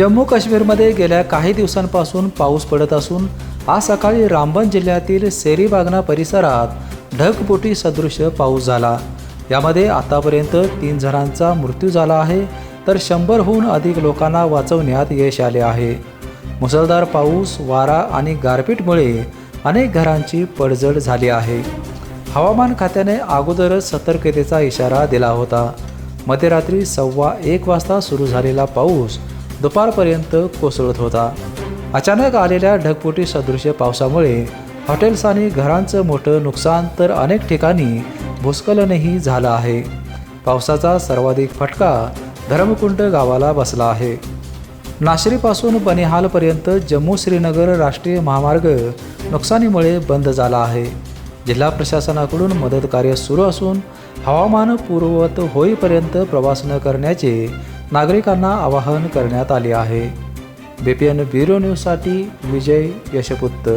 जम्मू काश्मीरमध्ये गेल्या काही दिवसांपासून पाऊस पडत असून आज सकाळी रामबन जिल्ह्यातील सेरीबागना परिसरात ढगबोटी सदृश पाऊस झाला. यामध्ये आतापर्यंत तीन जणांचा मृत्यू झाला आहे तर शंभरहून अधिक लोकांना वाचवण्यात यश आले आहे. मुसळधार पाऊस वारा आणि गारपीटमुळे अनेक घरांची पडझड झाली आहे. हवामान खात्याने अगोदरच सतर्कतेचा इशारा दिला होता. मध्यरात्री सव्वा एक वाजता सुरू झालेला पाऊस दुपारपर्यंत कोसळत होता. अचानक आलेल्या ढगफुटी सदृश्य पावसामुळे हॉटेल्स आणि घरांचं मोठं नुकसान तर अनेक ठिकाणी भूस्खलनही झालं आहे. पावसाचा सर्वाधिक फटका धर्मकुंड गावाला बसला आहे. नाशरीपासून बनिहालपर्यंत जम्मू श्रीनगर राष्ट्रीय महामार्ग नुकसानीमुळे बंद झाला आहे. जिल्हा प्रशासनाकडून मदत कार्य सुरू असून हवामान पूर्ववत होईपर्यंत प्रवास न करण्याचे नागरिकांना आवाहन करण्यात आले आहे. बी पी एन ब्युरो न्यूजसाठी विजय यशपुत्त.